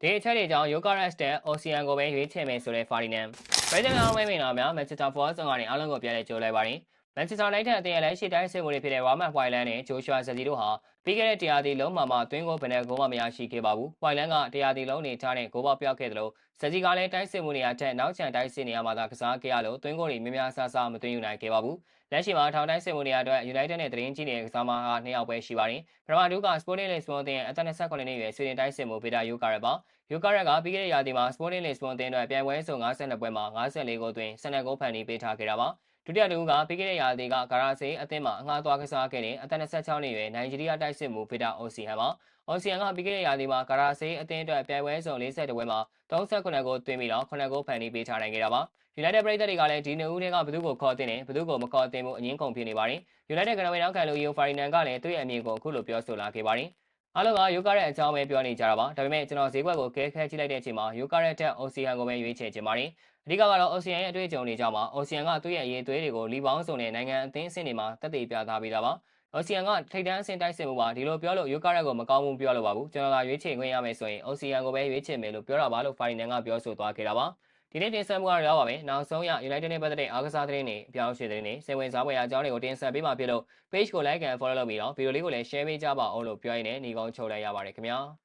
ဒီအချက်တွေကြောင့် Eucharist တဲ့ Ocean ကိုပဲရွေးချယ်မယ်ဆိုတဲ့ Ferdinand ပြည်သူ့အားလုံးပဲမင်္ဂလာပါများ Manchester Forest ဆောင်ကနေအားလုံးကိုပြန်လည်ကြိုလိုက်ပါတယ် Manchester United အသင်းရဲ့လက်ရှိတိုင်းစစ်မှုတွေဖြစ်တဲ့ Roman Hoyland နဲ့ Joshua Zirkzee တို့ဟာပြီးခဲ့တဲ့တရားတီလုံးမှာမှတွင်းကိုဘယ်နဲ့ဂိုးမှမရရှိခဲ့ပါဘူး။ Hoyland ကတရားတီလုံးနေထားတဲ့ဂိုးပေါက်ပြောက်ခဲ့တယ်လို့ Zirkzee ကလည်းတိုင်းစစ်မှုနေရာထက်နောက်ချန်တိုင်းစစ်နေရာမှာသာကစားခဲ့ရလို့တွင်းကိုတွေများများဆဆမသွင်းယူနိုင်ခဲ့ပါဘူး။လက်ရှိမှာထောင်တိုင်းစစ်မှုနေရာအတွက် United နဲ့တရင်ကြီးနေတဲ့ကစားမဟာနှစ်ယောက်ပဲရှိပါတယ်။ပထမဒုက Sporting Lisbon အသင်းရဲ့အသက်28နှစ်အရွယ်ဆွေဒင်တိုင်းစစ်မှုဗီတာယိုကာရက်ပါ။ယိုကာရက်ကပြီးခဲ့တဲ့ရာသီမှာ Sporting Lisbon အသင်းအတွက်ပြိုင်ပွဲစုံ52ပွဲမှာ54ဂိုးသွင်း12ဂိုးဖန်တီးပေးထားခဲ့တာပါ။ ဒုတိယတူကပြီးခဲ့တဲ့ရာသီကဂရာဆေးအသင်းမှာအငှားသွားကစားခဲ့တဲ့အသက်26နှစ်အရွယ်နိုင်ဂျီးရီးယားတိုက်စစ်မှုဗီတာအိုစီဟန်ပါ။အိုစီဟန်ကပြီးခဲ့တဲ့ရာသီမှာဂရာဆေးအသင်းအတွက်ပြိုင်ပွဲစုံ52ပွဲမှာ38ဂိုးသွင်းပြီးတော့9ဂိုးဖန်တီးပေးထားနိုင်ခဲ့တာပါ။ United ပြည်သက်တွေကလည်းဒီနှစ်ဦးတွေကဘယ်သူကိုခေါ်တင်တယ်ဘယ်သူကိုမခေါ်တင်ဘူးအငင်းကုန်ဖြစ်နေပါတယ်။ United ကနဝေနောက်ခံလူယိုဖာရီနန်ကလည်းသူ့ရဲ့အမြင်ကိုအခုလိုပြောဆိုလာခဲ့ပါတယ်။ အားလုံးကယိုကာရဲ့အကြောင်းပဲပြောနေကြတာပါဒါပေမဲ့ကျွန်တော်ဈေးကွက်ကိုကဲခဲကြည့်လိုက်တဲ့အချိန်မှာယိုကာရဲ့တက်အိုစီဟန်ကိုပဲရွေးချယ်ခြင်းပါတယ်အဓိကကတော့အိုစီဟန်ရဲ့အတွေ့အကြုံတွေကြောင့်ပါအိုစီဟန်ကသူ့ရဲ့အရေးသွေးတွေကိုလီပေါင်းစုံတဲ့နိုင်ငံအသင်းအဆင့်တွေမှာတက်တည်ပြသပေးတာပါအိုစီယန်ကထိတ်တန်းအဆင့်တိုက်စစ်မှုပါဒီလိုပြောလို့ယိုကာရက်ကိုမကောင်းဘူးပြောလို့ပါဘူးကျွန်တော်ကရွေးချယ်ခွင့်ရမယ်ဆိုရင်အိုစီယန်ကိုပဲရွေးချယ်မယ်လို့ပြောတာပါလို့ဖာရီနန်ကပြောဆိုသွားခဲ့တာပါ ဒီနေ့တင်ဆက်မှုကတော့ရပါမယ်။နောက်ဆုံးရ United နဲ့ပတ်သက်တဲ့အားကစားသတင်းတွေအပြောင်းအရွှေ့သတင်းတွေစိတ်ဝင်စားဖွယ်အကြောင်းတွေကိုတင်ဆက်ပေးမှာဖြစ်လို့ page ကို like and follow လုပ်ပြီးတော့ဗီဒီယိုလေးကိုလည်း share ပေးကြပါအောင်လို့ပြောရင်းနဲ့ညီကုန်းချုပ်လိုက်ရပါတယ်ခင်ဗျာ။